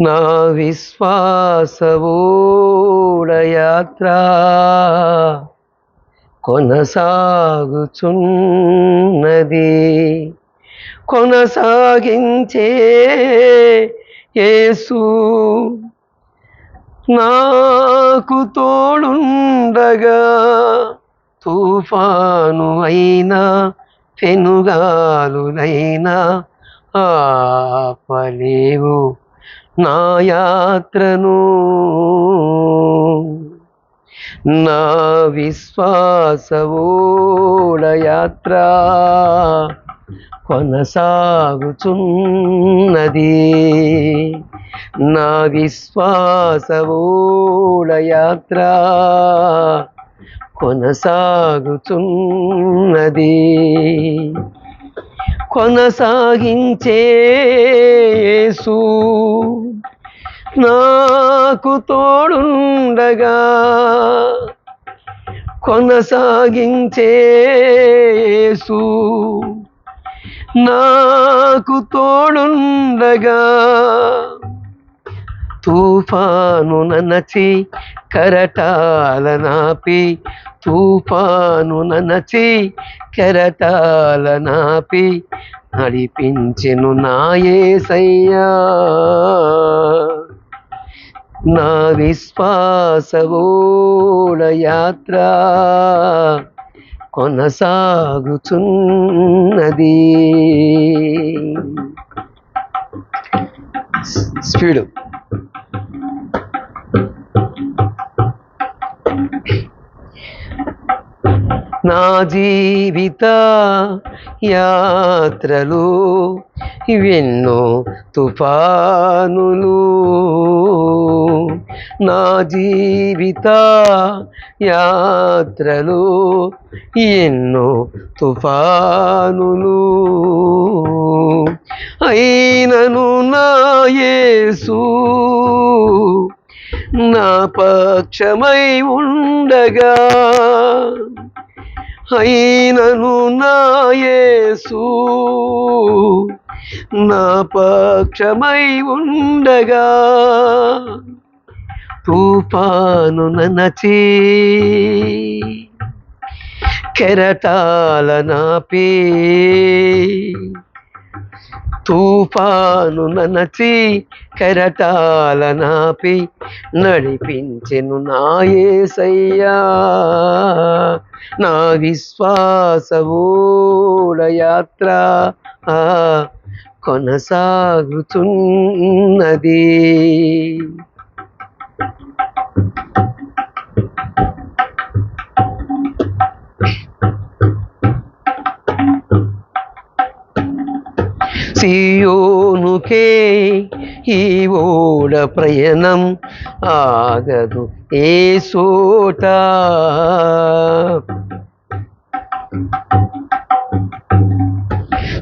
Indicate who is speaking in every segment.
Speaker 1: నా విశ్వాసవోడయాత్ర కొనసాగుచున్నది. కొనసాగించే యేసు నాకు తోడుండగా తుఫాను అయినా పెనుగాలునైనా ఆపలేవు. నా యాత్రను నా విశ్వాసవోడయాత్ర కొనసాగుచున్నది. నా విశ్వాసవోడయాత్ర కొనసాగుచున్నది. కొనసాగించే నాకు తోడుండగా కొనసాగించే నాకు తోడుండగా తూఫాను ననచి కరటాల నాపి తుఫాను ననచి కెరటాల నాపి నడిపించెను నాయసయ్యా నా విశ్వాసవోడ యాత్ర కొనసాగుచున్నది. స్పీడు. నా జీవిత యాత్రలు ఇవెన్నో తుఫానులు. నా జీవిత యాత్రలు ఎన్నో తుఫానులు. అయినను నా యేసు నా పక్షమై ఉండగా అయినను నాయసు నా పక్షమై ఉండగా తుఫాను ననచి కెరటాల నాపే తుఫాను ననచి కెరటాల నాపి నడిపించెను నాయసయ్యా నా విశ్వాసవోడ యాత్ర ఆ, కొనసాగుతున్నది. సియోనుకే ఈ ఓడ ప్రయాణం ఆగదు. ఏ సోట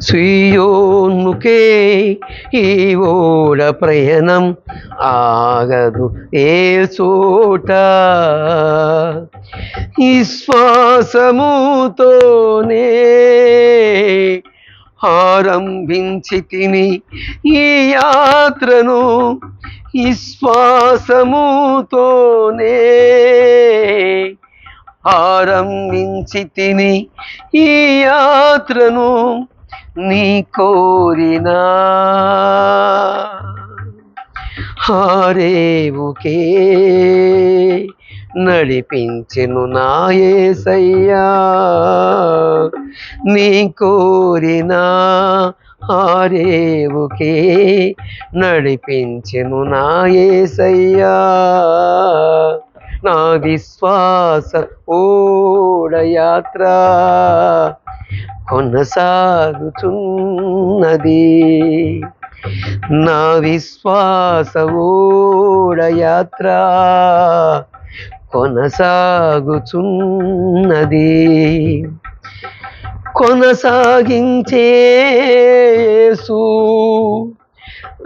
Speaker 1: స్వీయోన్ముఖే ఈ ఓడ ప్రయాణం ఆగదు. ఏ చోట? నిశ్వాసముతోనే ఆరంభించి తిని ఈ యాత్రను విశ్వాసముతోనే ఆరంభించి తిని ఈ యాత్రను నీ కోరినా. హారేవుకే నడిపించెను నాయసయ్యా నీ కోరిన ఆరేవుకే నడిపించెను నాయసయ్యా నా విశ్వాస ఓడ యాత్ర కొనసాగుచున్నది నా విశ్వాస ఓడ యాత్ర కొనసాగుచున్నది. కొనసాగించే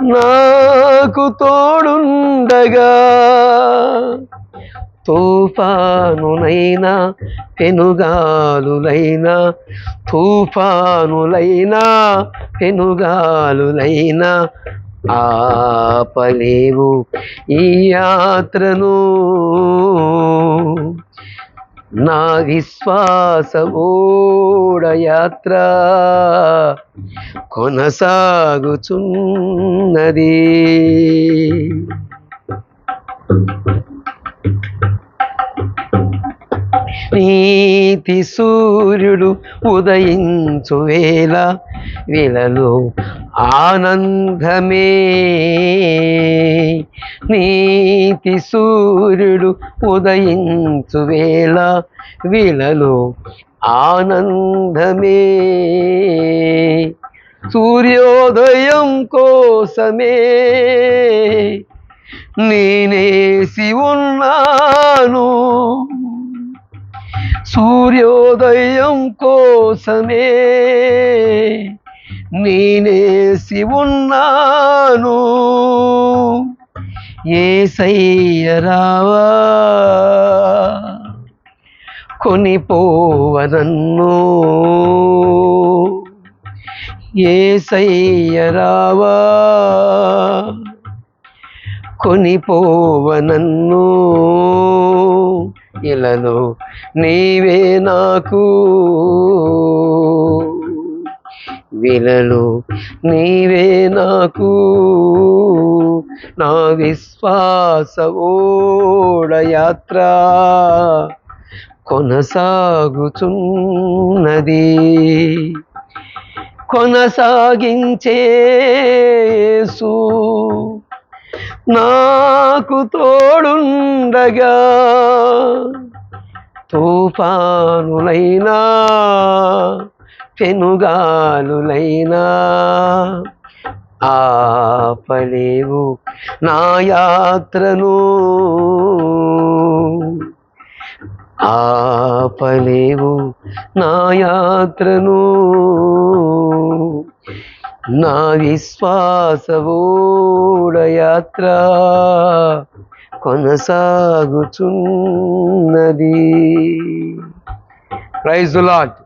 Speaker 1: నాకు తోడుండగా తుఫానులైనా పెనుగాలులైనా తుఫానులైనా పెనుగాలులైనా ఆపలేవు ఈ యాత్రను నా విశ్వాస యాత్ర కొనసాగుచున్నది. నీతి సూర్యుడు ఉదయించు వేళ వేళలో ఆనందమే. నీతి సూర్యుడు ఉదయించు వేళ వేళలో ఆనందమే. సూర్యోదయం కోసమే నేనేసి ఉన్నాను. సూర్యోదయం కోసమే నేనేసి ఉన్నాను ఏ సయ్యరావా కొనిపోవనన్ను ఏ కొనిపోవనన్ను ఇలను నీవే నాకు విలలు నీవే నాకు నా విశ్వాస యాత్ర కొనసాగుచున్నది కొనసాగించే నా నాకు తోడుండగా తుఫానులైనా పెనుగాలులైనా ఆపలేవు నా యాత్రను. ఆపలేవు నా యాత్రను. నా విశ్వాసవోడ యాత్ర కొనసాగుచున్నది. Praise lot